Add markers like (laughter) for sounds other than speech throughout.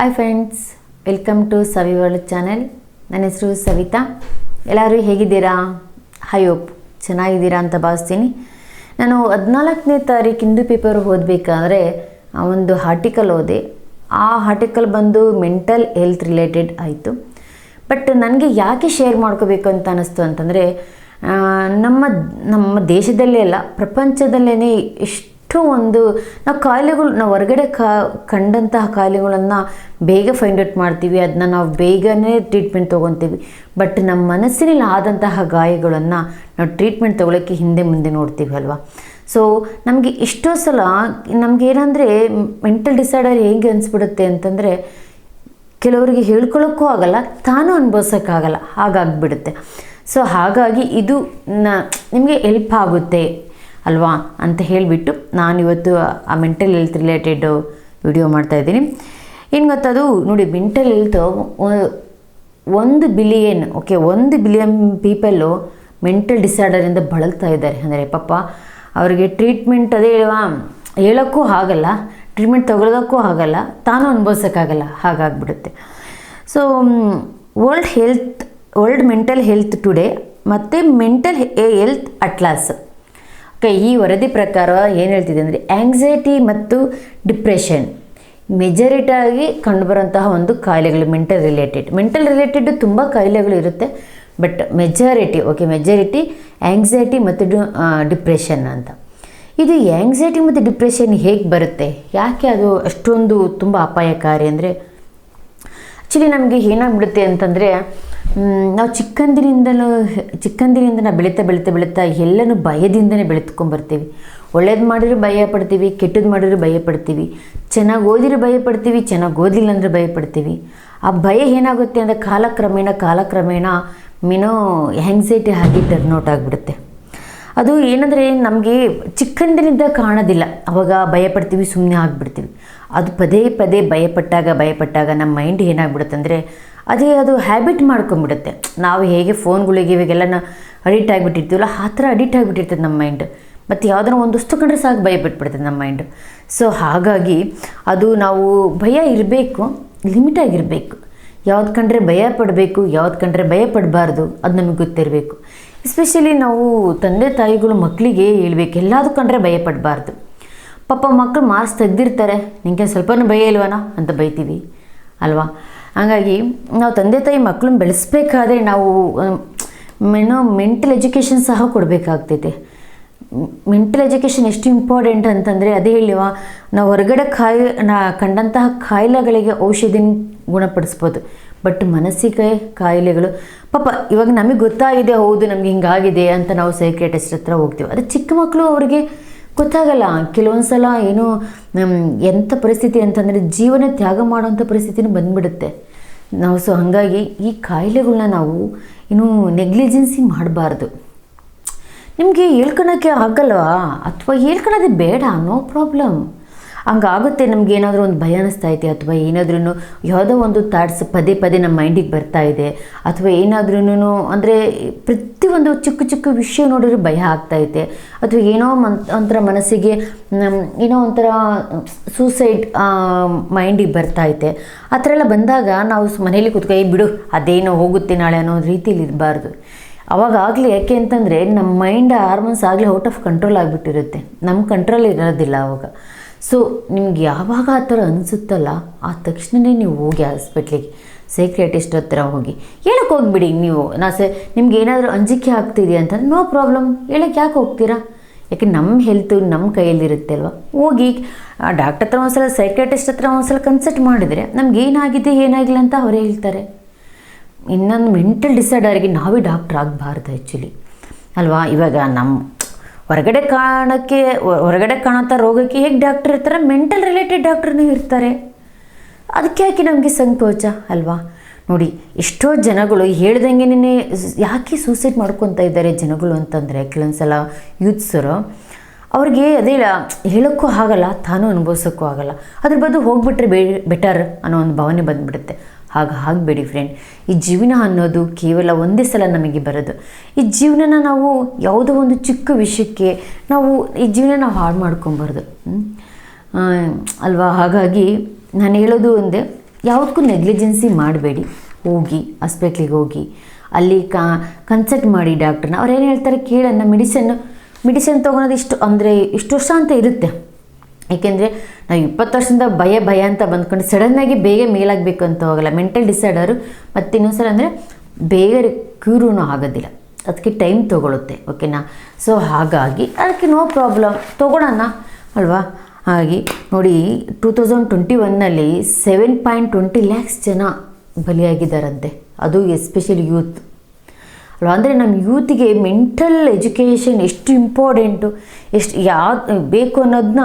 Hi friends welcome to Savi world channel ನನ್ನ ಹೆಸರು ಸವಿತಾ. ಎಲ್ಲರೂ ಹೇಗಿದ್ದೀರಾ? ಹೈ ಹೋಪ್ ಚೆನ್ನಾಗಿದ್ದೀರಾ ಅಂತ ಭಾವಿಸ್ತೀನಿ. ನಾನು ಹದಿನಾಲ್ಕನೇ ತಾರೀಕು ಹಿಂದೂ ಪೇಪರ್ ಓದಬೇಕಾದ್ರೆ ಒಂದು ಆರ್ಟಿಕಲ್ ಓದೆ. ಆ ಆರ್ಟಿಕಲ್ ಬಂದು ಮೆಂಟಲ್ ಹೆಲ್ತ್ ರಿಲೇಟೆಡ್ ಆಯಿತು. ಬಟ್ ನನಗೆ ಯಾಕೆ ಶೇರ್ ಮಾಡ್ಕೋಬೇಕು ಅಂತ ಅನ್ನಿಸ್ತು ಅಂತಂದರೆ ನಮ್ಮ ನಮ್ಮ ದೇಶದಲ್ಲೇ ಅಲ್ಲ ಪ್ರಪಂಚದಲ್ಲೇ ಒಂದು ನಾವು ಕಾಯಿಲೆಗಳು, ನಾವು ಹೊರಗಡೆ ಕಂಡಂತಹ ಕಾಯಿಲೆಗಳನ್ನು ಬೇಗ ಫೈಂಡ್ ಔಟ್ ಮಾಡ್ತೀವಿ ಅದನ್ನ ನಾವು ಬೇಗನೆ ಟ್ರೀಟ್ಮೆಂಟ್ ತೊಗೊತೀವಿ. ಬಟ್ ನಮ್ಮ ಮನಸ್ಸಿನಲ್ಲಿ ಆದಂತಹ ಗಾಯಗಳನ್ನು ನಾವು ಟ್ರೀಟ್ಮೆಂಟ್ ತೊಗೊಳಕ್ಕೆ ಹಿಂದೆ ಮುಂದೆ ನೋಡ್ತೀವಿ ಅಲ್ವಾ? ಸೊ ನಮಗೆ ಇಷ್ಟೋ ಸಲ ನಮ್ಗೆ ಏನಂದರೆ ಮೆಂಟಲ್ ಡಿಸಾರ್ಡರ್ ಹೇಗೆ ಅನಿಸ್ಬಿಡುತ್ತೆ ಅಂತಂದರೆ ಕೆಲವರಿಗೆ ಹೇಳ್ಕೊಳ್ಳೋಕ್ಕೂ ಆಗಲ್ಲ, ತಾನೂ ಅನುಭವಿಸೋಕ್ಕಾಗಲ್ಲ, ಹಾಗಾಗಿಬಿಡುತ್ತೆ. ಸೊ ಹಾಗಾಗಿ ಇದು ನಿಮಗೆ ಹೆಲ್ಪ್ ಆಗುತ್ತೆ. ಅಲ್ವಾ ಅಂತ ಹೇಳಿಬಿಟ್ಟು ನಾನಿವತ್ತು ಆ ಮೆಂಟಲ್ ಹೆಲ್ತ್ ರಿಲೇಟೆಡ್ ವಿಡಿಯೋ ಮಾಡ್ತಾಯಿದ್ದೀನಿ ಏನು ಗೊತ್ತದು, ನೋಡಿ ಮೆಂಟಲ್ ಹೆಲ್ತ್ ಒಂದು ಬಿಲಿಯನ್ ಓಕೆ ಒಂದು ಬಿಲಿಯನ್ ಪೀಪಲ್ಲು ಮೆಂಟಲ್ ಡಿಸಾರ್ಡರಿಂದ ಬಳಲ್ತಾ ಇದ್ದಾರೆ. ಅಂದರೆ ಪಾಪ, ಅವರಿಗೆ ಟ್ರೀಟ್ಮೆಂಟ್ ಅದೇ ಹೇಳುವಾ ಹೇಳೋಕ್ಕೂ ಆಗಲ್ಲ ಟ್ರೀಟ್ಮೆಂಟ್ ತಗೊಳ್ಳೋದಕ್ಕೂ ಆಗಲ್ಲ, ತಾನು ಅನುಭವಿಸೋಕ್ಕಾಗಲ್ಲ, ಹಾಗಾಗ್ಬಿಡುತ್ತೆ. So world health world mental health today ಮತ್ತು ಮೆಂಟಲ್ ಹೆಲ್ತ್ ಅಟ್ಲಾಸ್ ಈ ವರದಿ ಪ್ರಕಾರ ಏನು ಹೇಳ್ತಿದೆ ಅಂದರೆ ಆ್ಯಂಗ್ಸೈಟಿ ಮತ್ತು ಡಿಪ್ರೆಷನ್ ಮೆಜಾರಿಟಿಯಾಗಿ ಕಂಡುಬರುವಂತಹ ಒಂದು ಕಾಯಿಲೆಗಳು ಮೆಂಟಲ್ ರಿಲೇಟೆಡ್ ಮೆಂಟಲ್ ರಿಲೇಟೆಡ್ ತುಂಬ ಕಾಯಿಲೆಗಳು ಇರುತ್ತೆ but majority okay majority anxiety ಮತ್ತು ಡಿಪ್ರೆಷನ್ ಅಂತ. ಇದು ಆ್ಯಂಗ್ಸೈಟಿ ಮತ್ತು ಡಿಪ್ರೆಷನ್ ಹೇಗೆ ಬರುತ್ತೆ? ಯಾಕೆ ಅದು ಅಷ್ಟೊಂದು ತುಂಬ ಅಪಾಯಕಾರಿ ಅಂದರೆ ಆ್ಯಕ್ಚುಲಿ ನಮಗೆ ಏನಾಗ್ಬಿಡುತ್ತೆ ಅಂತಂದರೆ ನಾವು ಚಿಕ್ಕಂದಿನಿಂದಲೂ ಚಿಕ್ಕಂದಿನಿಂದ ನಾವು ಬೆಳೀತಾ ಬೆಳೀತಾ ಬೆಳೀತಾ ಎಲ್ಲನೂ ಭಯದಿಂದನೇ ಬೆಳೆತ್ಕೊಂಡ್ಬರ್ತೀವಿ ಒಳ್ಳೇದು ಮಾಡಿದ್ರೆ ಭಯ ಪಡ್ತೀವಿ ಕೆಟ್ಟದ್ದು ಮಾಡಿದ್ರೆ ಭಯ ಪಡ್ತೀವಿ. ಚೆನ್ನಾಗಿ ಓದಿದ್ರೆ ಭಯ ಪಡ್ತೀವಿ, ಚೆನ್ನಾಗಿ ಓದಿಲ್ಲ ಅಂದರೆ ಭಯ ಪಡ್ತೀವಿ. ಆ ಭಯ ಏನಾಗುತ್ತೆ ಅಂದರೆ ಕಾಲಕ್ರಮೇಣ ಕಾಲಕ್ರಮೇಣ ಮಿನೋ ಆ್ಯಂಗ್ಸೈಟಿ ಆಗಿ ಟರ್ನ್ಔಟ್ ಆಗಿಬಿಡುತ್ತೆ. ಅದು ಏನಂದರೆ ನಮಗೆ ಚಿಕ್ಕಂದಿನಿಂದ ಕಾಣೋದಿಲ್ಲ. ಅವಾಗ ಭಯಪಡ್ತೀವಿ ಸುಮ್ಮನೆ ಆಗಿಬಿಡ್ತೀವಿ. ಅದು ಪದೇ ಪದೇ ಭಯಪಟ್ಟಾಗ ಭಯಪಟ್ಟಾಗ ನಮ್ಮ ಮೈಂಡ್ ಏನಾಗ್ಬಿಡುತ್ತೆ ಅಂದರೆ ಅದೇ ಅದು ಹ್ಯಾಬಿಟ್ ಮಾಡ್ಕೊಂಬಿಡುತ್ತೆ ನಾವು ಹೇಗೆ ಫೋನ್ಗಳಿಗೆ ಇವಾಗೆಲ್ಲ ಅಡಿಕ್ಟ್ ಆಗಿಬಿಟ್ಟಿರ್ತೀವಲ್ಲ, ಆ ಥರ ಅಡಿಕ್ಟ್ ಆಗಿಬಿಟ್ಟಿರ್ತದೆ ನಮ್ಮ ಮೈಂಡ್ ಮತ್ತು ಯಾವುದನ್ನ ಒಂದು ವಸ್ತು ಕಂಡ್ರೆ ಸಾಕು ಭಯ ಬಿಟ್ಬಿಡ್ತದೆ ನಮ್ಮ ಮೈಂಡ್ ಸೊ ಹಾಗಾಗಿ ಅದು ನಾವು ಭಯ ಇರಬೇಕು ಲಿಮಿಟಾಗಿರಬೇಕು ಯಾವ್ದು ಕಂಡ್ರೆ ಭಯ ಪಡಬೇಕು, ಯಾವ್ದು ಕಂಡ್ರೆ ಭಯ ಪಡಬಾರ್ದು, ಅದು ನಮಗೆ ಗೊತ್ತಿರಬೇಕು. ಎಸ್ಪೆಷಲಿ ನಾವು ತಂದೆ ತಾಯಿಗಳು ಮಕ್ಕಳಿಗೆ ಹೇಳ್ಬೇಕು ಎಲ್ಲದು ಕಂಡ್ರೆ ಭಯ ಪಡಬಾರ್ದು. ಪಾಪ ಮಕ್ಕಳು ಮಾರ್ಕ್ಸ್ ತೆಗ್ದಿರ್ತಾರೆ, ನಿಂಗೆ ಸ್ವಲ್ಪನೂ ಭಯ ಇಲ್ವನ ಅಂತ ಬೈತೀವಿ, ಅಲ್ವಾ? ಹಾಗಾಗಿ ನಾವು ತಂದೆ ತಾಯಿ ಮಕ್ಕಳನ್ನ ಬೆಳೆಸ್ಬೇಕಾದ್ರೆ ನಾವು ಏನೋ ಮೆಂಟಲ್ ಎಜುಕೇಷನ್ ಸಹ ಕೊಡಬೇಕಾಗ್ತೈತೆ. ಮೆಂಟಲ್ ಎಜುಕೇಷನ್ ಎಷ್ಟು ಇಂಪಾರ್ಟೆಂಟ್ ಅಂತಂದರೆ ಅದೇ ಹೇಳಿವ ನಾವು ಹೊರಗಡೆ ಕಾಯಿ, ನಾ ಕಂಡಂತಹ ಕಾಯಿಲೆಗಳಿಗೆ ಔಷಧಿನ ಗುಣಪಡಿಸ್ಬೋದು. ಬಟ್ ಮನಸ್ಸಿಗೆ ಕಾಯಿಲೆಗಳು, ಪಾಪ ಇವಾಗ ನಮಗೆ ಗೊತ್ತಾಗಿದೆ ಹೌದು ನಮ್ಗೆ ಹಿಂಗಾಗಿದೆ ಅಂತ ನಾವು ಸೈಕ್ರೇಟಿಸ್ಟ್ ಹತ್ರ ಹೋಗ್ತೀವಿ. ಅದೇ ಚಿಕ್ಕ ಮಕ್ಕಳು ಅವ್ರಿಗೆ ಗೊತ್ತಾಗಲ್ಲ. ಕೆಲವೊಂದು ಸಲ ಏನು ಎಂಥ ಪರಿಸ್ಥಿತಿ ಅಂತಂದರೆ ಜೀವನ ತ್ಯಾಗ ಮಾಡೋಂಥ ಪರಿಸ್ಥಿತಿನೂ ಬಂದ್ಬಿಡುತ್ತೆ. ನಾವು ಸೊ ಹಾಗಾಗಿ ಈ ಕಾಯಿಲೆಗಳನ್ನ ನಾವು ಇನ್ನು ನೆಗ್ಲಿಜೆನ್ಸಿ ಮಾಡಬಾರ್ದು. ನಿಮಗೆ ಹೇಳ್ಕೊಳಕ್ಕೆ ಆಗಲ್ವಾ? ಅಥವಾ ಹೇಳ್ಕೊಳೋದೇ ಬೇಡ? No problem. ಹಂಗಾಗುತ್ತೆ, ನಮ್ಗೆ ಏನಾದರೂ ಒಂದು ಭಯ ಅನಿಸ್ತಾ ಐತೆ ಅಥವಾ ಏನಾದ್ರೂ ಯಾವುದೋ ಒಂದು ಥಾಟ್ಸ್ ಪದೇ ಪದೇ ನಮ್ಮ ಮೈಂಡಿಗೆ ಬರ್ತಾ ಇದೆ, ಅಥವಾ ಏನಾದ್ರೂ ಅಂದರೆ ಪ್ರತಿಯೊಂದು ಚಿಕ್ಕ ಚಿಕ್ಕ ವಿಷಯ ನೋಡಿದ್ರೆ ಭಯ ಆಗ್ತಾ ಇದೆ, ಅಥವಾ ಏನೋ ಮನ್, ಒಂಥರ ಮನಸ್ಸಿಗೆ ಏನೋ ಒಂಥರ ಸೂಸೈಡ್ ಮೈಂಡಿಗೆ ಬರ್ತಾ ಐತೆ ಆ ಥರ ಎಲ್ಲ ಬಂದಾಗ ನಾವು ಮನೇಲಿ ಕೂತ್ಕೊ "ಏ ಬಿಡು, ಅದೇನೋ ಹೋಗುತ್ತೆ ನಾಳೆ ಅನ್ನೋ ರೀತಿಲಿ ಇರಬಾರ್ದು. ಅವಾಗ ಆಗಲಿ, ಯಾಕೆ ಅಂತಂದರೆ ನಮ್ಮ ಮೈಂಡ್ ಹಾರ್ಮೋನ್ಸ್ ಆಗಲಿ ಔಟ್ ಆಫ್ ಕಂಟ್ರೋಲ್ ಆಗಿಬಿಟ್ಟಿರುತ್ತೆ. ನಮ್ಮ ಕಂಟ್ರೋಲ್ ಇರೋದಿಲ್ಲ ಅವಾಗ. ಸೊ ನಿಮ್ಗೆ ಯಾವಾಗ ಆ ಥರ ಅನಿಸುತ್ತಲ್ಲ ಆ ತಕ್ಷಣವೇ ನೀವು ಹೋಗಿ ಹಾಸ್ಪಿಟ್ಲಿಗೆ ಸೈಕ್ರಿಯಾಟಿಸ್ಟ್ ಹತ್ರ ಹೋಗಿ. ಹೇಳಕ್ಕೆ ಹೋಗ್ಬಿಡಿ ನೀವು. ನಾ ಸೆ, ನಿಮ್ಗೆ ಏನಾದರೂ ಅಂಜಿಕೆ ಆಗ್ತಿದೆಯಾ ಅಂತಂದ್ರೆ ನೋ ಪ್ರಾಬ್ಲಮ್ ಹೇಳಕ್ಕೆ ಯಾಕೆ ಹೋಗ್ತೀರಾ? ಯಾಕೆ ನಮ್ಮ ಹೆಲ್ತು ನಮ್ಮ ಕೈಯಲ್ಲಿರುತ್ತೆ ಅಲ್ವಾ? ಹೋಗಿ ಡಾಕ್ಟರ್ ಹತ್ರ ಒಂದ್ಸಲ ಸೈಕ್ರಿಯಾಟಿಸ್ಟ್ ಹತ್ರ ಒಂದ್ಸಲ ಕನ್ಸಲ್ಟ್ ಮಾಡಿದರೆ ನಮ್ಗೆ ಏನಾಗಿದೆ ಏನಾಗಿಲ್ಲ ಅಂತ ಅವರೇ ಹೇಳ್ತಾರೆ. ಇನ್ನೊಂದು ಮೆಂಟಲ್ ಡಿಸಾರ್ಡರ್ಗೆ ನಾವೇ ಡಾಕ್ಟ್ರ್ ಆಗಬಾರ್ದು ಆ್ಯಕ್ಚುಲಿ ಅಲ್ವಾ? ಇವಾಗ ನಮ್ಮ ಹೊರಗಡೆ ಕಾಣೋಕ್ಕೆ, ಹೊರಗಡೆ ಕಾಣೋಂಥ ರೋಗಕ್ಕೆ ಹೇಗೆ ಡಾಕ್ಟರ್ ಇರ್ತಾರೆ? ಮೆಂಟಲ್ ರಿಲೇಟೆಡ್ ಡಾಕ್ಟ್ರನ್ನೂ ಇರ್ತಾರೆ. ಅದಕ್ಕೆ ಯಾಕೆ ನಮಗೆ ಸಂಕೋಚ ಅಲ್ವಾ? ನೋಡಿ, ಎಷ್ಟೋ ಜನಗಳು ಹೇಳ್ದಂಗೆ ಯಾಕೆ ಸೂಸೈಡ್ ಮಾಡ್ಕೊತಾ ಇದ್ದಾರೆ ಜನಗಳು ಅಂತಂದರೆ ಕೆಲವೊಂದು ಸಲ ಯೂತ್ಸರು, ಅವ್ರಿಗೆ ಅದೇ ಹೇಳೋಕ್ಕೂ ಆಗಲ್ಲ, ತಾನು ಅನುಭವಿಸೋಕ್ಕೂ ಆಗಲ್ಲ. ಅದ್ರ ಬದಲು ಹೋಗ್ಬಿಟ್ರೆ ಬೆಟರ್ ಅನ್ನೋ ಒಂದು ಭಾವನೆ ಬಂದುಬಿಡುತ್ತೆ. ಹಾಗೆ ಆಗಬೇಡಿ ಫ್ರೆಂಡ್ ಈ ಜೀವನ ಅನ್ನೋದು ಕೇವಲ ಒಂದೇ ಸಲ ನಮಗೆ ಬರೋದು. ಈ ಜೀವನನ ನಾವು ಯಾವುದೋ ಒಂದು ಚಿಕ್ಕ ವಿಷಯಕ್ಕೆ ನಾವು ಈ ಜೀವನ ನಾವು ಹಾಳು ಮಾಡ್ಕೊಬಾರ್ದು? ಅಲ್ವಾ? ಹಾಗಾಗಿ ನಾನು ಹೇಳೋದು ಒಂದೇ, ಯಾವುದಕ್ಕೂ ನೆಗ್ಲಿಜೆನ್ಸಿ ಮಾಡಬೇಡಿ. ಹೋಗಿ ಹಾಸ್ಪಿಟ್ಲಿಗೆ ಹೋಗಿ, ಅಲ್ಲಿ ಕನ್ಸಲ್ಟ್ ಮಾಡಿ ಡಾಕ್ಟ್ರನ್ನ ಅವ್ರು ಏನು ಹೇಳ್ತಾರೆ? ಕೇಳೋಣ ಮೆಡಿಸನ್ ಮೆಡಿಸಿನ್ ತೊಗೊಳೋದು ಇಷ್ಟು, ಅಂದರೆ ಇಷ್ಟು ವರ್ಷ ಅಂತ ಇರುತ್ತೆ. ಏಕೆಂದರೆ ನಾವು ಇಪ್ಪತ್ತು ವರ್ಷದಿಂದ ಭಯ ಭಯ ಅಂತ ಬಂದ್ಕೊಂಡು ಸಡನ್ನಾಗಿ ಬೇಗ ಮೇಲಾಗಬೇಕು ಅಂತ ಹೋಗಲ್ಲ. ಮೆಂಟಲ್ ಡಿಸಾರ್ಡರು ಮತ್ತು ಇನ್ನೊಂದ್ಸಲ ಅಂದರೆ ಬೇಗ ಕ್ಯೂರೂ ಆಗೋದಿಲ್ಲ. ಅದಕ್ಕೆ ಟೈಮ್ ತೊಗೊಳುತ್ತೆ ಓಕೆನಾ ಸೊ ಹಾಗಾಗಿ ಅದಕ್ಕೆ ನೋ ಪ್ರಾಬ್ಲಮ್ ತೊಗೊಳೋಣ, ಅಲ್ವಾ? ಹಾಗೆ ನೋಡಿ ಟೂ ತೌಸಂಡ್ ಟ್ವೆಂಟಿ ಒನ್ನಲ್ಲಿ ಸೆವೆನ್ ಪಾಯಿಂಟ್ ಟ್ವೆಂಟಿ ಲ್ಯಾಕ್ಸ್ ಜನ ಬಲಿಯಾಗಿದ್ದಾರಂತೆ. ಅದು ಎಸ್ಪೆಷಲಿ ಯೂತ್ ಅಲ್ವಾ? ಅಂದರೆ ನಮ್ಮ ಯೂತ್ಗೆ ಮೆಂಟಲ್ ಎಜುಕೇಷನ್ ಎಷ್ಟು ಇಂಪಾರ್ಟೆಂಟು ಎಷ್ಟು ಯಾವ್ದು ಬೇಕು ಅನ್ನೋದನ್ನ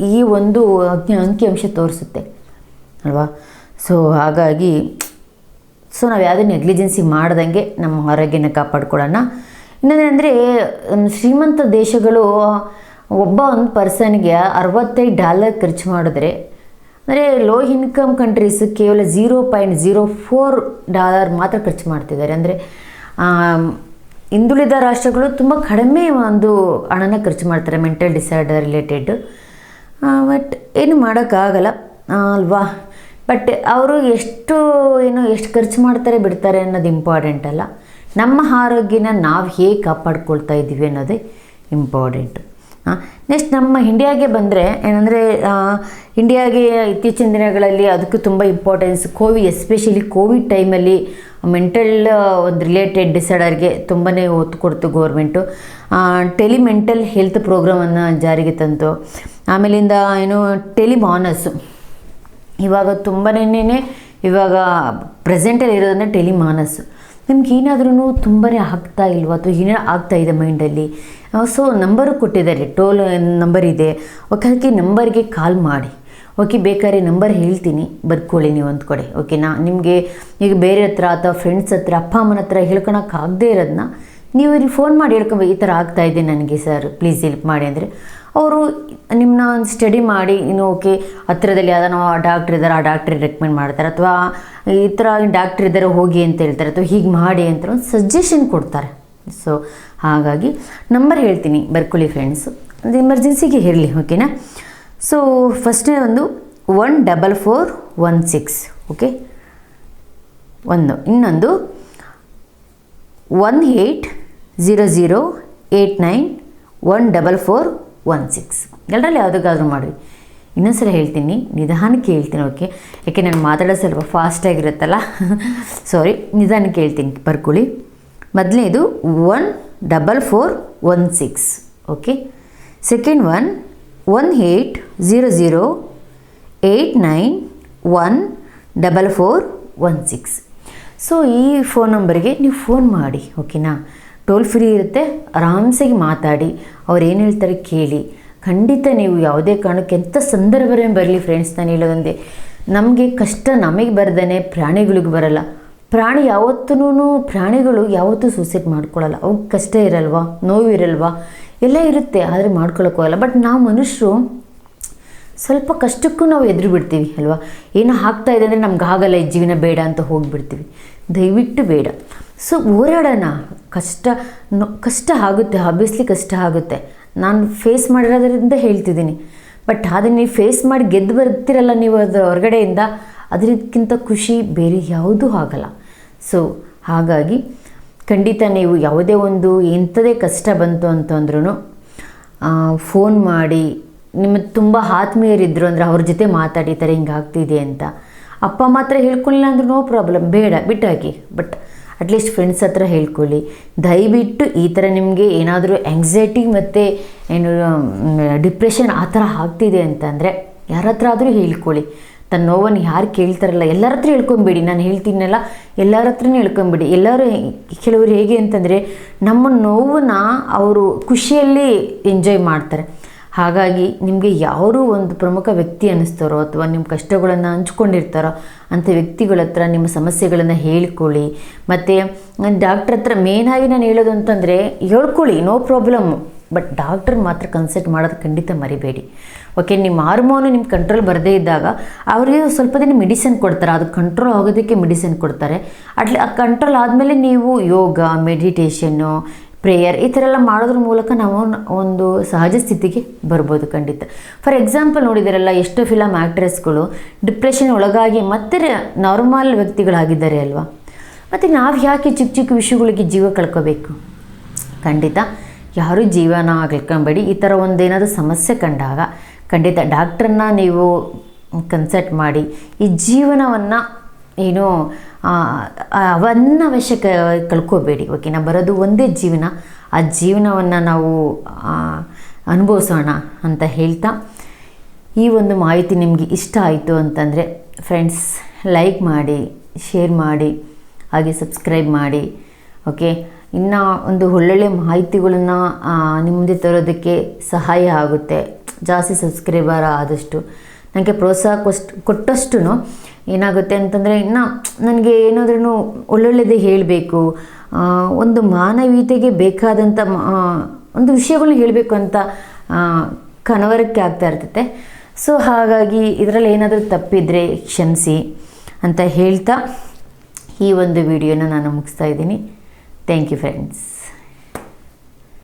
ಈ ಒಂದು ಅಂಕಿ- ಅಂಕಿಅಂಶ ತೋರಿಸುತ್ತೆ, ಅಲ್ವಾ? ಸೊ ಹಾಗಾಗಿ ಸೊ ನಾವು ಯಾವುದೇ ನೆಗ್ಲಿಜೆನ್ಸಿ ಮಾಡ್ದಂಗೆ ನಮ್ಮ ಆರೋಗ್ಯನ ಕಾಪಾಡ್ಕೊಳ್ಳೋಣ. ಇನ್ನೊಂದೇನೆಂದರೆ ಶ್ರೀಮಂತ ದೇಶಗಳು, ಒಬ್ಬ ಒಂದು ಪರ್ಸನ್ಗೆ ಅರವತ್ತೈದು ಡಾಲರ್ ಖರ್ಚು ಮಾಡಿದ್ರೆ, ಅಂದರೆ ಲೋ ಇನ್ಕಮ್ ಕಂಟ್ರೀಸ್ ಕೇವಲ zero point zero four dollar ಮಾತ್ರ ಖರ್ಚು ಮಾಡ್ತಿದ್ದಾರೆ. ಅಂದರೆ ಹಿಂದುಳಿದ ರಾಷ್ಟ್ರಗಳು ತುಂಬ ಕಡಿಮೆ ಒಂದು ಹಣನ ಖರ್ಚು ಮಾಡ್ತಾರೆ ಮೆಂಟಲ್ ಡಿಸಾರ್ಡರ್ ರಿಲೇಟೆಡ್ ಬಟ್ ಏನು ಮಾಡೋಕ್ಕಾಗಲ್ಲ. ಅಲ್ವಾ? ಬಟ್ ಅವರು ಎಷ್ಟು, ಏನು ಎಷ್ಟು ಖರ್ಚು ಮಾಡ್ತಾರೆ ಬಿಡ್ತಾರೆ ಅನ್ನೋದು ಇಂಪಾರ್ಟೆಂಟ್ ಅಲ್ಲ. ನಮ್ಮ ಆರೋಗ್ಯನ ನಾವು ಹೇಗೆ ಕಾಪಾಡ್ಕೊಳ್ತಾ ಇದ್ದೀವಿ ಅನ್ನೋದೇ ಇಂಪಾರ್ಟೆಂಟು ನೆಕ್ಸ್ಟ್ ನಮ್ಮ ಇಂಡಿಯಾಗೆ ಬಂದರೆ, ಏನಂದರೆ ಇಂಡಿಯಾಗೆ ಇತ್ತೀಚಿನ ದಿನಗಳಲ್ಲಿ ಅದಕ್ಕೂ ತುಂಬ ಇಂಪಾರ್ಟೆನ್ಸ್ ಕೋವಿ ಎಸ್ಪೆಷಲಿ ಕೋವಿಡ್ ಟೈಮಲ್ಲಿ ಮೆಂಟಲ್ ಒಂದು ರಿಲೇಟೆಡ್ ಡಿಸಾರ್ಡರ್ಗೆ ತುಂಬಾ ಒತ್ತು ಕೊಡ್ತು ಗೋರ್ಮೆಂಟು ಟೆಲಿಮೆಂಟಲ್ ಹೆಲ್ತ್ ಪ್ರೋಗ್ರಾಮನ್ನು ಜಾರಿಗೆ ತಂತು. ಆಮೇಲಿಂದ ಏನು ಟೆಲಿಮಾನಸ್ ಇವಾಗ ತುಂಬನೇ ಇವಾಗ ಪ್ರೆಸೆಂಟಲ್ಲಿ ಇರೋದನ್ನ ಟೆಲಿಮಾನಸ್ ನಿಮ್ಗೆ ಏನಾದ್ರೂ ತುಂಬಾ ಆಗ್ತಾ ಇಲ್ವಾ ಅಥವಾ ಏನೋ ಆಗ್ತಾ ಇದೆ ಮೈಂಡಲ್ಲಿ ಸೊ ನಂಬರು ಕೊಟ್ಟಿದ್ದಾರೆ. ಟೋಲ್ ನಂಬರ್ ಇದೆ. ಅದಕ್ಕೆ ನಂಬರ್ಗೆ ಕಾಲ್ ಮಾಡಿ. ಓಕೆ ಬೇಕಾದ್ರೆ ನಂಬರ್ ಹೇಳ್ತೀನಿ. ಬರ್ಕೊಳ್ಳಿ ನೀವು ಒಂದು ಕಡೆ ಓಕೆನಾ ನಿಮಗೆ ಈಗ ಬೇರೆ ಹತ್ರ ಅಥವಾ ಫ್ರೆಂಡ್ಸ್ ಹತ್ರ, ಅಪ್ಪ ಅಮ್ಮನ ಹತ್ರ ಹೇಳ್ಕೊಳಕ್ಕಾಗದೇ ಇರೋದನ್ನ ನೀವು ಇಲ್ಲಿ ಫೋನ್ ಮಾಡಿ ಹೇಳ್ಕೊಬೇಕು ಈ ಥರ ಇದೆ ನನಗೆ ಸರ್ ಪ್ಲೀಸ್ ಹೆಲ್ಪ್ ಮಾಡಿ ಅಂದರೆ. ಅವರು ನಿಮ್ಮನ್ನ ಒಂದು ಸ್ಟಡಿ ಮಾಡಿ, ಇನ್ನು ಓಕೆ ಹತ್ರದಲ್ಲಿ ಯಾವ್ದಾನ ಡಾಕ್ಟ್ರ್ ಇದ್ದಾರೆ ಆ ಡಾಕ್ಟ್ರಿಗೆ ರೆಕಮೆಂಡ್ ಮಾಡ್ತಾರೆ. ಅಥವಾ ಈ ಥರ ಡಾಕ್ಟ್ರ್ ಇದ್ದಾರೆ ಹೋಗಿ ಅಂತ ಹೇಳ್ತಾರೆ, ಅಥವಾ ಹೀಗೆ ಮಾಡಿ ಅಂತ ಒಂದು ಸಜೆಷನ್ ಕೊಡ್ತಾರೆ. ಸೊ ಹಾಗಾಗಿ ನಂಬರ್ ಹೇಳ್ತೀನಿ. ಬರ್ಕೊಳ್ಳಿ ಫ್ರೆಂಡ್ಸು ಅದು ಎಮರ್ಜೆನ್ಸಿಗೆ ಇರಲಿ ಓಕೆನಾ ಸೊ ಫಸ್ಟ್ನೇ ಒಂದು one double four one six okay ಒಂದು, ಇನ್ನೊಂದು one eight zero zero eight nine one double four one six ಎಲ್ಲರಲ್ಲಿ ಯಾವುದಕ್ಕಾದರೂ ಮಾಡಿ ಇನ್ನೊಂದ್ಸಲ ಹೇಳ್ತೀನಿ, ನಿಧಾನಕ್ಕೆ ಹೇಳ್ತೀನಿ ಓಕೆ ಯಾಕೆ ನಾನು ಮಾತಾಡೋದು ಸ್ವಲ್ಪ ಫಾಸ್ಟಾಗಿರುತ್ತಲ್ಲ ಸಾರಿ (laughs) ನಿಧಾನಕ್ಕೆ ಹೇಳ್ತೀನಿ, ಬರ್ಕೊಳ್ಳಿ. ಮೊದಲನೇದು one double four one six okay second one one eight zero zero eight nine one double four one six so ಈ ಫೋನ್ ನಂಬರ್ಗೆ ನೀವು ಫೋನ್ ಮಾಡಿ ಓಕೆನಾ ಟೋಲ್ ಫ್ರೀ ಇರುತ್ತೆ, ಆರಾಮ್ಸಾಗಿ ಮಾತಾಡಿ, ಅವ್ರು ಏನು ಹೇಳ್ತಾರೆ ಕೇಳಿ. ಖಂಡಿತ ನೀವು ಯಾವುದೇ ಕಾರಣಕ್ಕೆ ಎಂಥ ಸಂದರ್ಭವೇ ಬರಲಿ ಫ್ರೆಂಡ್ಸ್ ನಾನು ಹೇಳೋದಂದೆ, ನಮಗೆ ಕಷ್ಟ ನಮಗೆ ಬರ್ದೇ ಪ್ರಾಣಿಗಳಿಗೆ ಬರಲ್ಲ. ಪ್ರಾಣಿ ಯಾವತ್ತೂ ಪ್ರಾಣಿಗಳು ಯಾವತ್ತೂ ಸೂಸೈಡ್ ಮಾಡ್ಕೊಳ್ಳಲ್ಲ ಅವ್ರಿಗೆ ಕಷ್ಟ ಇರಲ್ವಾ? ನೋವು ಇರಲ್ವಾ ಎಲ್ಲ ಇರುತ್ತೆ, ಆದರೆ ಮಾಡ್ಕೊಳ್ಳೋಕ್ಕೋಗಲ್ಲ ಬಟ್ ನಾವು ಮನುಷ್ಯರು ಸ್ವಲ್ಪ ಕಷ್ಟಕ್ಕೂ ನಾವು ಎದುರು ಬಿಡ್ತೀವಿ, ಅಲ್ವಾ? ಏನೋ ಆಗ್ತಾ ಇದೆ ಅಂದರೆ ನಮ್ಗೆ ಆಗಲ್ಲ, ಈ ಜೀವನ ಬೇಡ ಅಂತ ಹೋಗಿಬಿಡ್ತೀವಿ. ದಯವಿಟ್ಟು ಬೇಡ. ಸೊ ಓಡಾಡೋಣ ಕಷ್ಟ ಕಷ್ಟ ಆಗುತ್ತೆ ಆಬ್ವಿಯಸ್ಲಿ ಕಷ್ಟ ಆಗುತ್ತೆ. ನಾನು ಫೇಸ್ ಮಾಡಿರೋದ್ರಿಂದ ಹೇಳ್ತಿದ್ದೀನಿ. ಬಟ್ ಆದರೆ ನೀವು ಫೇಸ್ ಮಾಡಿ ಗೆದ್ದು ಬರ್ತಿರಲ್ಲ ನೀವು ಅದರ ಹೊರಗಡೆಯಿಂದ ಅದಕ್ಕಿಂತ ಖುಷಿ ಬೇರೆ ಯಾವುದೂ ಆಗಲ್ಲ. ಸೊ ಹಾಗಾಗಿ ಖಂಡಿತ ನೀವು ಯಾವುದೇ ಒಂದು ಎಂಥದೇ ಕಷ್ಟ ಬಂತು ಅಂತಂದ್ರೂ ಫೋನ್ ಮಾಡಿ, ನಿಮ್ಮ ತುಂಬ ಆತ್ಮೀಯರಿದ್ದರು ಅಂದರೆ ಅವ್ರ ಜೊತೆ ಮಾತಾಡಿ, ಈ ಥರ ಹಿಂಗೆ ಆಗ್ತಿದೆ ಅಂತ. ಅಪ್ಪ ಮಾತ್ರ ಹೇಳ್ಕೊಳ್ಳಿಲ್ಲ ಅಂದ್ರೆ ನೋ ಪ್ರಾಬ್ಲಮ್ ಬೇಡ ಬಿಟ್ಟಾಕಿ ಬಟ್ ಅಟ್ಲೀಸ್ಟ್ ಫ್ರೆಂಡ್ಸ್ ಹತ್ರ ಹೇಳ್ಕೊಳ್ಳಿ. ದಯವಿಟ್ಟು ಈ ಥರ ನಿಮಗೆ ಏನಾದರೂ ಆ್ಯಂಗ್ಸೈಟಿ ಮತ್ತು ಏನು ಡಿಪ್ರೆಷನ್ ಆ ಥರ ಆಗ್ತಿದೆ ಅಂತಂದರೆ ಯಾರ ಹತ್ರ ಆದರೂ ಹೇಳ್ಕೊಳ್ಳಿ. ತನ್ನ ನೋವನ್ನು ಯಾರು ಕೇಳ್ತಾರಲ್ಲ, ಎಲ್ಲರ ಹತ್ರ ಹೇಳ್ಕೊಂಬೇಡಿ. ನಾನು ಹೇಳ್ತೀನಲ್ಲ, ಎಲ್ಲರ ಹತ್ರನೂ ಹೇಳ್ಕೊಂಬೇಡಿ. ಎಲ್ಲರೂ ಕೆಲವರು ಹೇಗೆ ಅಂತಂದರೆ, ನಮ್ಮ ನೋವನ್ನ ಅವರು ಖುಷಿಯಲ್ಲಿ ಎಂಜಾಯ್ ಮಾಡ್ತಾರೆ. ಹಾಗಾಗಿ ನಿಮಗೆ ಯಾರು ಒಂದು ಪ್ರಮುಖ ವ್ಯಕ್ತಿ ಅನ್ನಿಸ್ತಾರೋ ಅಥವಾ ನಿಮ್ಮ ಕಷ್ಟಗಳನ್ನು ಹಂಚ್ಕೊಂಡಿರ್ತಾರೋ ಅಂಥ ವ್ಯಕ್ತಿಗಳ ಹತ್ರ ನಿಮ್ಮ ಸಮಸ್ಯೆಗಳನ್ನು ಹೇಳ್ಕೊಳ್ಳಿ. ಮತ್ತು ಡಾಕ್ಟ್ರ್ ಹತ್ರ ಮೇನಾಗಿ ನಾನು ಹೇಳೋದು ಅಂತಂದರೆ, ಹೇಳ್ಕೊಳ್ಳಿ ನೋ ಪ್ರಾಬ್ಲಮ್ಮು ಬಟ್ ಡಾಕ್ಟ್ರ್ ಮಾತ್ರ ಕನ್ಸಲ್ಟ್ ಮಾಡೋದು ಖಂಡಿತ ಮರಿಬೇಡಿ. ಓಕೆ ನಿಮ್ಮ ಹಾರ್ಮೋನು ನಿಮ್ಮ ಕಂಟ್ರೋಲ್ ಬರದೇ ಇದ್ದಾಗ ಅವರಿಗೆ ಸ್ವಲ್ಪ ದಿನ ಮೆಡಿಸಿನ್ ಕೊಡ್ತಾರೆ. ಅದು ಕಂಟ್ರೋಲ್ ಆಗೋದಕ್ಕೆ ಮೆಡಿಸಿನ್ ಕೊಡ್ತಾರೆ. ಅಟ್ಲಿ ಆ ಕಂಟ್ರೋಲ್ ಆದಮೇಲೆ ನೀವು ಯೋಗ ಮೆಡಿಟೇಷನ್ನು ಪ್ರೇಯರ್ ಈ ಥರ ಎಲ್ಲ ಮಾಡೋದ್ರ ಮೂಲಕ ನಾವು ಒಂದು ಸಹಜ ಸ್ಥಿತಿಗೆ ಬರ್ಬೋದು ಖಂಡಿತ. ಫಾರ್ ಎಕ್ಸಾಂಪಲ್ ನೋಡಿದಾರಲ್ಲ, ಎಷ್ಟು ಫಿಲಮ್ ಆ್ಯಕ್ಟ್ರೆಸ್ಗಳು ಡಿಪ್ರೆಷನ್ ಒಳಗಾಗಿ ಮತ್ತೆ ನಾರ್ಮಲ್ ವ್ಯಕ್ತಿಗಳಾಗಿದ್ದಾರೆ ಅಲ್ವಾ? ಮತ್ತು ನಾವು ಯಾಕೆ ಚಿಕ್ಕ ಚಿಕ್ಕ ವಿಷಯಗಳಿಗೆ ಜೀವ ಕಳ್ಕೋಬೇಕು? ಖಂಡಿತ. ಯಾರೂ ಜೀವನ ಆಗ್ಲಿಕ್ಕಂಬೇಡಿ. ಈ ಥರ ಒಂದೇನಾದರೂ ಸಮಸ್ಯೆ ಕಂಡಾಗ ಖಂಡಿತ ಡಾಕ್ಟ್ರನ್ನ ನೀವು ಕನ್ಸಲ್ಟ್ ಮಾಡಿ ಈ ಜೀವನವನ್ನು ಏನು ಅವನ್ನವಶ್ಯಕ ಕಳ್ಕೋಬೇಡಿ. ಓಕೆನಾ ಬರೋದು ಒಂದೇ ಜೀವನ. ಆ ಜೀವನವನ್ನು ನಾವು ಅನುಭವಿಸೋಣ ಅಂತ ಹೇಳ್ತಾ ಈ ಒಂದು ಮಾಹಿತಿ ನಿಮಗೆ ಇಷ್ಟ ಆಯಿತು ಅಂತಂದರೆ ಫ್ರೆಂಡ್ಸ್ ಲೈಕ್ ಮಾಡಿ ಶೇರ್ ಮಾಡಿ, ಹಾಗೆ ಸಬ್ಸ್ಕ್ರೈಬ್ ಮಾಡಿ, ಓಕೆ? ಇನ್ನು ಒಂದು ಒಳ್ಳೊಳ್ಳೆ ಮಾಹಿತಿಗಳನ್ನು ನಿಮ್ಮ ಮುಂದೆ ತರೋದಕ್ಕೆ ಸಹಾಯ ಆಗುತ್ತೆ. ಜಾಸ್ತಿ ಸಬ್ಸ್ಕ್ರೈಬರ್ ಆದಷ್ಟು. ನನಗೆ ಪ್ರೋತ್ಸಾಹ ಕೊಷ್ಟು ಕೊಟ್ಟಷ್ಟು ಏನಾಗುತ್ತೆ ಅಂತಂದರೆ ಇನ್ನು ನನಗೆ ಏನಾದ್ರೂ ಒಳ್ಳೊಳ್ಳೆದೇ ಹೇಳಬೇಕು. ಒಂದು ಮಾನವೀಯತೆಗೆ ಬೇಕಾದಂಥ ಒಂದು ವಿಷಯಗಳನ್ನ ಹೇಳಬೇಕು ಅಂತ ಕನವರಕ್ಕೆ ಕನವರಿಕೆ ಆಗ್ತಾ ಇರ್ತೈತೆ. ಸೊ, ಹಾಗಾಗಿ ಇದರಲ್ಲಿ ಏನಾದರೂ ತಪ್ಪಿದರೆ ಕ್ಷಮಿಸಿ ಅಂತ ಹೇಳ್ತಾ ಈ ಒಂದು ವಿಡಿಯೋನ ನಾನು ಮುಗಿಸ್ತಾ ಇದ್ದೀನಿ. Thank you, friends.